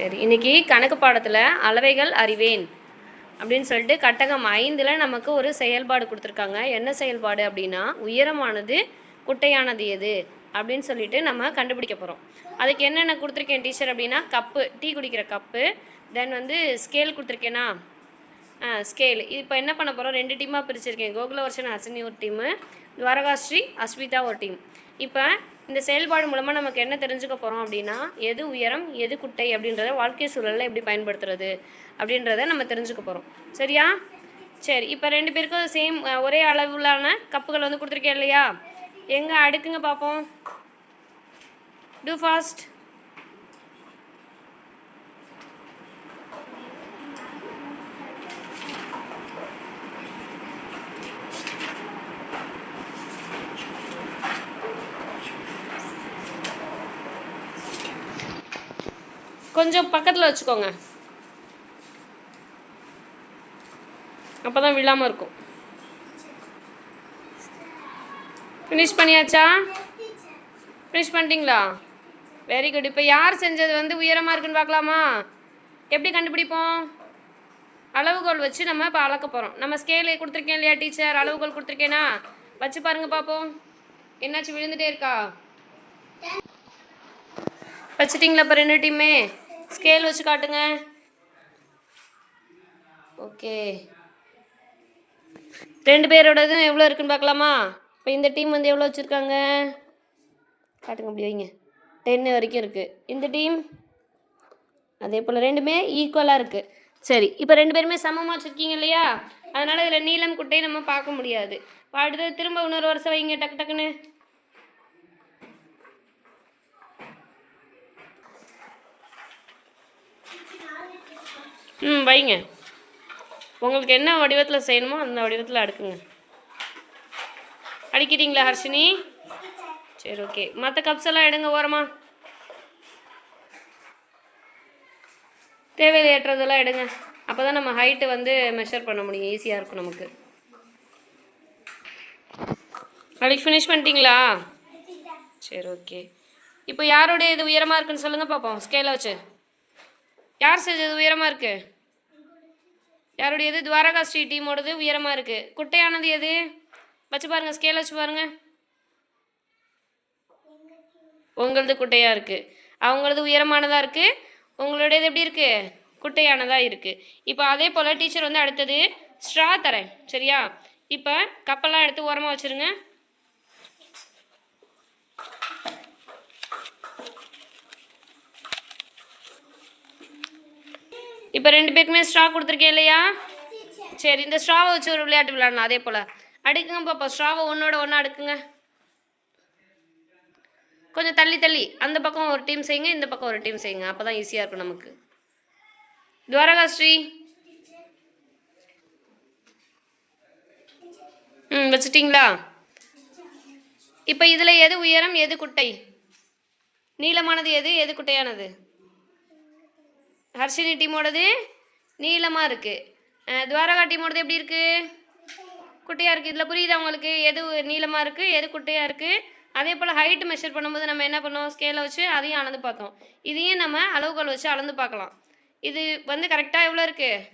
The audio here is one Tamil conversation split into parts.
சரி இன்னைக்கு கணக்கு பாடத்தில் அளவைகள் அறிவேன் அப்படின்னு சொல்லிட்டு கட்டகம் ஐந்தில் நமக்கு ஒரு செயல்பாடு கொடுத்துருக்காங்க. என்ன செயல்பாடு அப்படின்னா உயரமானது குட்டையானது எது அப்படின்னு சொல்லிட்டு நம்ம கண்டுபிடிக்க போகிறோம் அதுக்கு என்னென்ன கொடுத்துருக்கேன் டீச்சர் அப்படின்னா கப்பு டீ குடிக்கிற கப்பு தென் வந்து ஸ்கேல் கொடுத்துருக்கேனா? ஸ்கேல் இப்போ என்ன பண்ண போகிறோம் ரெண்டு டீமாக பிரிச்சிருக்கேன். கோகுலவர்ஷன் அசினி ஒரு டீமு துவாரகாஸ்ரீ அஸ்விதா ஒரு டீம் இப்போ இந்த செயல்பாடு மூலமாக நமக்கு என்ன தெரிஞ்சுக்க போகிறோம் அப்படின்னா எது உயரம் எது குட்டை அப்படின்றத வாழ்க்கை சூழலில் எப்படி பயன்படுத்துறது அப்படின்றத நம்ம தெரிஞ்சுக்க போகிறோம் சரியா? சரி இப்போ ரெண்டு பேருக்கும் சேம் ஒரே அளவிலான கப்புகள் வந்து கொடுத்துருக்கேன் இல்லையா? எங்கே அடுக்குங்க பார்ப்போம். டூ ஃபாஸ்ட் கொஞ்சம் பக்கத்தில் வச்சுக்கோங்க. அப்போ தான் விழாமல் இருக்கும். ஃபினிஷ் பண்ணியாச்சா? ஃபினிஷ் பண்ணிட்டீங்களா? வெரி குட் இப்போ யார் செஞ்சது வந்து உயரமாக இருக்குன்னு பார்க்கலாமா? எப்படி கண்டுபிடிப்போம்? அளவுகோல் வச்சு நம்ம இப்போ அளக்க போகிறோம் நம்ம ஸ்கேலு கொடுத்துருக்கேன் இல்லையா டீச்சர் அளவுகோல் கொடுத்துருக்கேனா? வச்சு பாருங்க பார்ப்போம். என்னாச்சு விழுந்துட்டே இருக்கா? வச்சிட்டிங்களா இப்போ ரெண்டு டீமே ஸ்கேல் வச்சு காட்டுங்க. ஓகே ரெண்டு பேரோடதும் எவ்வளோ இருக்குன்னு பார்க்கலாமா? இப்போ இந்த டீம் வந்து எவ்வளோ வச்சுருக்காங்க? காட்டுங்க அப்படி வைங்க. டென்னு வரைக்கும் இருக்குது இந்த டீம் அதே போல் ரெண்டுமே ஈக்குவலாக இருக்குது சரி இப்போ ரெண்டு பேருமே சமமாக வச்சுருக்கீங்க இல்லையா? அதனால் இதில் நீளம் குட்டையை நம்ம பார்க்க முடியாது. இப்போ அடுத்தது திரும்ப இன்னொரு வருஷம் வைங்க டக்கு டக்குன்னு. ம் வைங்க. உங்களுக்கு என்ன வடிவத்தில் செய்யணுமோ அந்த வடிவத்தில் அடுக்குங்க. அடிக்கிறீங்களா ஹர்ஷினி? சரி ஓகே. மற்ற கப்ஸ் எல்லாம் எடுங்க ஓரமா. தேவையில்லை ஏற்றதெல்லாம் எடுங்க. அப்போ தான் நம்ம ஹைட்டு வந்து மெஷர் பண்ண முடியும். ஈஸியாக இருக்கும் நமக்கு. நாளைக்கு ஃபினிஷ் பண்ணிட்டீங்களா? சரி ஓகே. இப்போ யாருடைய இது உயரமாக இருக்குன்னு சொல்லுங்கள் பார்ப்போம் ஸ்கேலை வச்சு. யார் செஞ்சது உயரமாக இருக்குது யாருடையது? துவாரகா ஸ்ரீ டீமோடது உயரமாக இருக்குது குட்டையானது எது? வச்சு பாருங்கள் ஸ்கேல் வச்சு பாருங்கள் உங்களது குட்டையாக இருக்குது அவங்களது உயரமானதாக இருக்குது உங்களுடையது எப்படி இருக்குது குட்டையானதாக இருக்குது இப்போ அதே போல் டீச்சர் வந்து அடுத்தது ஸ்ட்ரா தரேன். சரியா? இப்போ கப்பெல்லாம் எடுத்து ஓரமாக வச்சுருங்க. இப்போ ரெண்டு பேருக்குமே ஸ்ட்ரா கொடுத்துருக்கேன் இல்லையா? சரி இந்த ஸ்ட்ராவை வச்சு ஒரு விளையாட்டு விளையாடணும் அதே போல். அடுக்குங்க பாப்பா ஸ்ட்ராவை ஒன்றோட ஒன்றா அடுக்குங்க. கொஞ்சம் தள்ளி தள்ளி. அந்த பக்கம் ஒரு டீம் செய்யுங்க இந்த பக்கம் ஒரு டீம் செய்யுங்க. அப்போ தான் ஈஸியாக இருக்கும் நமக்கு. துவாரகா ஸ்ரீ. ம் வச்சுட்டிங்களா? இப்போ இதில் எது உயரம் எது குட்டை? நீளமானது எது எது குட்டையானது? ஹர்ஷினி டீமோடது நீளமாக இருக்குது துவாரகா டீமோடது எப்படி இருக்குது குட்டையாக இருக்குது இதில் புரியுதா உங்களுக்கு? எது நீளமாக இருக்குது எது குட்டையாக இருக்குது அதே போல் ஹைட் மெஷர் பண்ணும்போது நம்ம என்ன பண்ணோம்? ஸ்கேலை வச்சு அதையும் அளந்து பார்த்தோம். இதையும் நம்ம அளவுகள் வச்சு அளந்து பார்க்கலாம். இது வந்து கரெக்டாக எவ்வளோ இருக்குது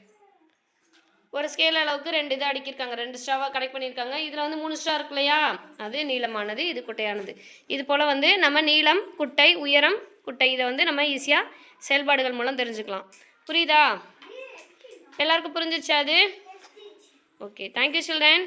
ஒரு ஸ்கேல் அளவுக்கு ரெண்டு இது அடிக்கிருக்காங்க ரெண்டு ஸ்டாவாக கனெக்ட் பண்ணியிருக்காங்க. இதில் வந்து மூணு ஸ்டா இருக்கு இல்லையா? அது நீளமானது இது குட்டையானது. இது போல் வந்து நம்ம நீளம் குட்டை உயரம் குட்டை. இதை வந்து நம்ம ஈஸியாக செயல்பாடுகள் மூலம் தெரிஞ்சுக்கலாம். புரியுதா? எல்லாருக்கும் புரிஞ்சிருச்சா அது? Okay thank you children